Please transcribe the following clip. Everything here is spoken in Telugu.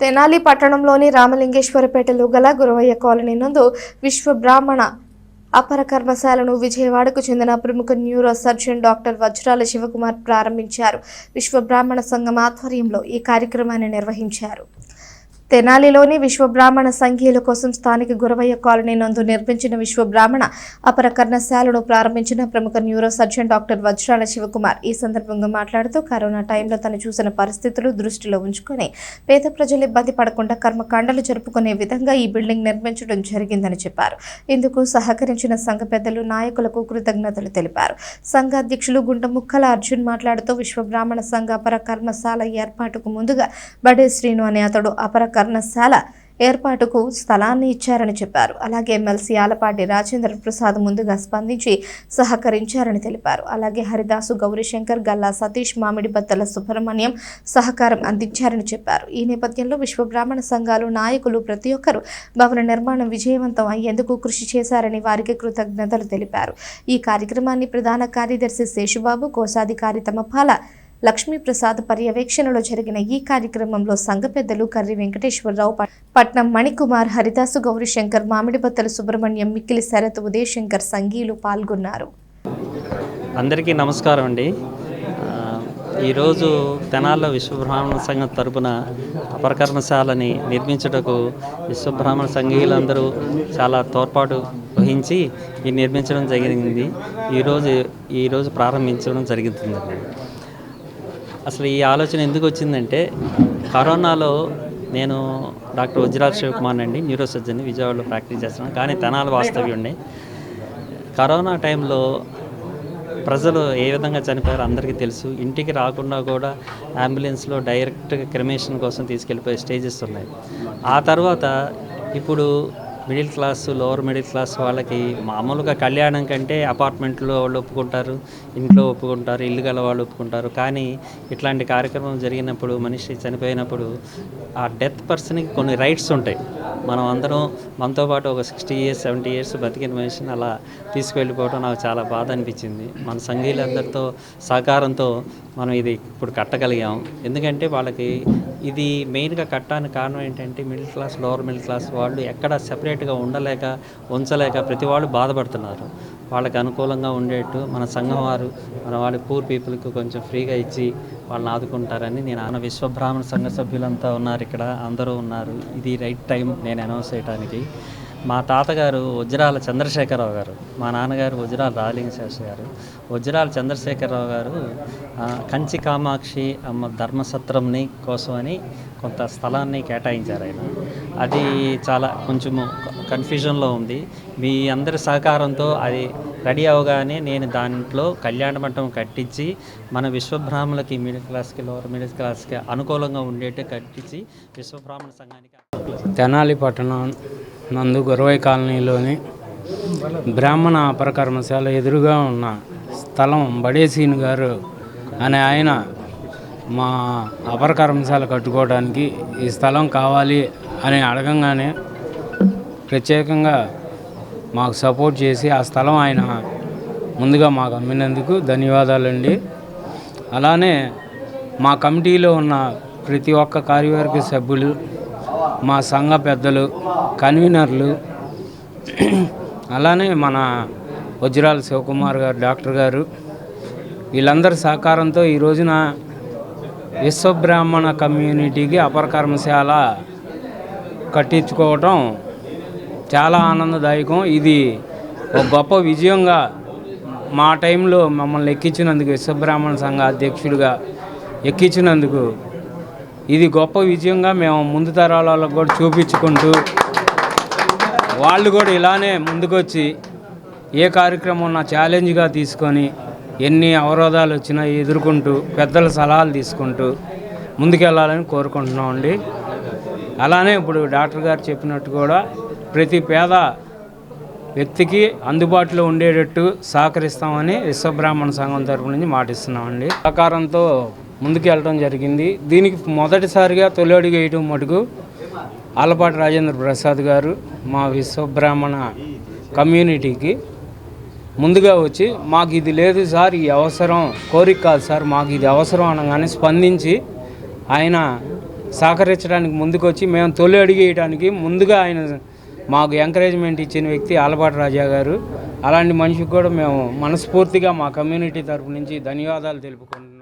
తెనాలి పట్టణంలోని రామలింగేశ్వరపేటలో గల గురవయ్య కాలనీ నందు విశ్వ బ్రాహ్మణ అపర కర్మశాలను విజయవాడకు చెందిన ప్రముఖ న్యూరో సర్జన్ డాక్టర్ వజ్రాల శివకుమార్ ప్రారంభించారు. విశ్వ బ్రాహ్మణ సంఘం ఆధ్వర్యంలో ఈ కార్యక్రమాన్ని నిర్వహించారు. తెనాలిలోని విశ్వబ్రాహ్మణ సంఘీయుల కోసం స్థానిక గురవయ్య కాలనీ నందు నిర్మించిన విశ్వబ్రాహ్మణ అపర కర్ణశాలను ప్రారంభించిన ప్రముఖ న్యూరో సర్జన్ డాక్టర్ వజ్రాల శివకుమార్. ఈ సందర్భంగా మాట్లాడుతూ కరోనా టైంలో తను చూసిన పరిస్థితులు దృష్టిలో ఉంచుకొని పేద ప్రజలు ఇబ్బంది పడకుండా కర్మకాండలు జరుపుకునే విధంగా ఈ బిల్డింగ్ నిర్మించడం జరిగిందని చెప్పారు. ఇందుకు సహకరించిన సంఘ పెద్దలు నాయకులకు కృతజ్ఞతలు తెలిపారు. సంఘ అధ్యక్షులు గుండముక్కల అర్జున్ మాట్లాడుతూ విశ్వబ్రాహ్మణ సంఘ అపర కర్మశాల ఏర్పాటుకు ముందుగా బడే శ్రీను అనే అతడు అపర కర్ణశాల ఏర్పాటుకు స్థలాన్ని ఇచ్చారని చెప్పారు. అలాగే ఎమ్మెల్సీ ఆలపాటి రాజేంద్ర ప్రసాద్ ముందుగా స్పందించి సహకరించారని తెలిపారు. అలాగే హరిదాసు గౌరీశంకర్ గల్లా సతీష్ మామిడి బత్తల సుబ్రహ్మణ్యం సహకారం అందించారని చెప్పారు. ఈ నేపథ్యంలో విశ్వ బ్రాహ్మణ సంఘాలు నాయకులు ప్రతి ఒక్కరూ భవన నిర్మాణం విజయవంతం అయ్యేందుకు కృషి చేశారని వారికి కృతజ్ఞతలు తెలిపారు. ఈ కార్యక్రమాన్ని ప్రధాన కార్యదర్శి శేషుబాబు కోశాధికారి తమపాల లక్ష్మీప్రసాద్ పర్యవేక్షణలో జరిగిన ఈ కార్యక్రమంలో సంఘ పెద్దలు కర్రి వెంకటేశ్వరరావు పట్నం మణికుమార్ హరిదాసు గౌరీశంకర్ మామిడిబత్తల సుబ్రహ్మణ్యం మిక్కిలి శరత్ ఉదయశంకర్ సంఘీయులు పాల్గొన్నారు. అందరికీ నమస్కారం అండి. ఈరోజు తెనాల్లో విశ్వబ్రాహ్మణ సంఘం తరపున అపరకర్మశాలని నిర్మించుటకు విశ్వబ్రాహ్మణ సంఘీయులందరూ చాలా తోడ్పాటు వహించి ఈ నిర్మించడం జరిగింది. ఈరోజు ఈరోజు ప్రారంభించడం జరుగుతుంది. అసలు ఈ ఆలోచన ఎందుకు వచ్చిందంటే కరోనాలో నేను డాక్టర్ వజ్రాజ్ శివకుమార్ అండి న్యూరో సర్జన్ విజయవాడలో ప్రాక్టీస్ చేస్తున్నాను. కానీ తెనాలి వాస్తవ్యుడిని కరోనా టైంలో ప్రజలు ఏ విధంగా చనిపోయారో అందరికీ తెలుసు. ఇంటికి రాకుండా కూడా అంబులెన్స్లో డైరెక్ట్గా క్రిమేషన్ కోసం తీసుకెళ్ళిపోయే స్టేజెస్ ఉన్నాయి. ఆ తర్వాత ఇప్పుడు middle class lower middle class వాళ్ళకి మామూలుగా కళ్యాణం కంటే అపార్ట్మెంట్లో వాళ్ళు ఒప్పుకుంటారు ఇంట్లో ఒప్పుకుంటారు ఇల్లు గల వాళ్ళు ఒప్పుకుంటారు. కానీ ఇట్లాంటి కార్యక్రమం జరిగినప్పుడు మనిషి చనిపోయినప్పుడు ఆ డెత్ పర్సన్కి కొన్ని రైట్స్ ఉంటాయి. మనం అందరం మనతో పాటు ఒక సిక్స్టీ ఇయర్స్ సెవెంటీ ఇయర్స్ బతికిన మనిషిని అలా తీసుకువెళ్ళిపోవడం నాకు చాలా బాధ అనిపించింది. మన సంఘీయులందరితో సహకారంతో మనం ఇది ఇప్పుడు కట్టగలిగాం. ఎందుకంటే వాళ్ళకి ఇది మెయిన్గా కట్టడానికి కారణం ఏంటంటే middle class lower middle class వాళ్ళు ఎక్కడ సెపరేట్గా ఉండలేక ఉంచలేక ప్రతి వాళ్ళు బాధపడుతున్నారు. వాళ్ళకి అనుకూలంగా ఉండేట్టు మన సంఘం వారు మన వాళ్ళ పూర్ పీపుల్కి కొంచెం ఫ్రీగా ఇచ్చి వాళ్ళని ఆదుకుంటారని నేను ఆన విశ్వబ్రాహ్మణ సంఘ సభ్యులంతా ఉన్నారు ఇక్కడ అందరూ ఉన్నారు. ఇది రైట్ టైం నేను అనౌన్స్ చేయడానికి మా తాతగారు వజ్రాల చంద్రశేఖరరావు గారు మా నాన్నగారు వజ్రాల రాలింగ శాస్త్రి గారు. వజ్రాల చంద్రశేఖరరావు గారు కంచి కామాక్షి అమ్మ ధర్మసత్రంని కోసమని కొంత స్థలాన్ని కేటాయించారు ఆయన. అది చాలా కొంచెము కన్ఫ్యూజన్లో ఉంది. మీ అందరి సహకారంతో అది రెడీ అవగానే నేను దాంట్లో కళ్యాణ మంటపం కట్టించి మన విశ్వబ్రాహ్మణులకి మిడిల్ క్లాస్కి లోవర్ మిడిల్ క్లాస్కి అనుకూలంగా ఉండేట్టు కట్టించి విశ్వబ్రాహ్మణ సంఘానికి తెనాలి పట్టణం నందు గురవై కాలనీలోని బ్రాహ్మణ అపరకర్మశాల ఎదురుగా ఉన్న స్థలం బడేసీన్ గారు అనే ఆయన మా అపరకర్మశాల కట్టుకోవడానికి ఈ స్థలం కావాలి అని అడగంగానే ప్రత్యేకంగా మాకు సపోర్ట్ చేసి ఆ స్థలం ఆయన ముందుగా మాకు అమ్మినందుకు ధన్యవాదాలండి. అలానే మా కమిటీలో ఉన్న ప్రతి ఒక్క కార్యవర్గ సభ్యులు మా సంఘ పెద్దలు కన్వీనర్లు అలానే మన వజ్రాల శివకుమార్ గారు డాక్టర్ గారు వీళ్ళందరి సహకారంతో ఈ రోజున విశ్వబ్రాహ్మణ కమ్యూనిటీకి అపర కర్మశాల కట్టించుకోవటం చాలా ఆనందదాయకం. ఇది ఒక గొప్ప విజయంగా మా టైంలో మమ్మల్ని ఎక్కించినందుకు విశ్వబ్రాహ్మణ సంఘ అధ్యక్షుడిగా ఎక్కించినందుకు ఇది గొప్ప విజయంగా మేము ముందు తరాలలో కూడా చూపించుకుంటూ వాళ్ళు కూడా ఇలానే ముందుకొచ్చి ఏ కార్యక్రమం ఉన్నా ఛాలెంజ్గా తీసుకొని ఎన్ని అవరోధాలు వచ్చినా ఎదుర్కొంటూ పెద్దల సలహాలు తీసుకుంటూ ముందుకెళ్ళాలని కోరుకుంటున్నామండి అలానే ఇప్పుడు డాక్టర్ గారు చెప్పినట్టు కూడా ప్రతి పేద వ్యక్తికి అందుబాటులో ఉండేటట్టు సహకరిస్తామని విశ్వబ్రాహ్మణ సంఘం తరపు నుంచి మాటిస్తున్నామండి సహకారంతో ముందుకు వెళ్ళడం జరిగింది. దీనికి మొదటిసారిగా తొలి అడుగు మటుకు ఆలపాటి రాజేంద్ర ప్రసాద్ గారు మా విశ్వబ్రాహ్మణ కమ్యూనిటీకి ముందుగా వచ్చి మాకు ఇది లేదు సార్ ఈ అవసరం కోరిక కాదు సార్ మాకు ఇది అవసరం అనగానే స్పందించి ఆయన సహకరించడానికి ముందుకొచ్చి మేము తొలి అడిగేయడానికి ముందుగా ఆయన మాకు ఎంకరేజ్మెంట్ ఇచ్చిన వ్యక్తి ఆలపాటి రాజా గారు. అలాంటి మనిషికి కూడా మేము మనస్ఫూర్తిగా మా కమ్యూనిటీ తరపు నుంచి ధన్యవాదాలు తెలుపుకుంటున్నాం.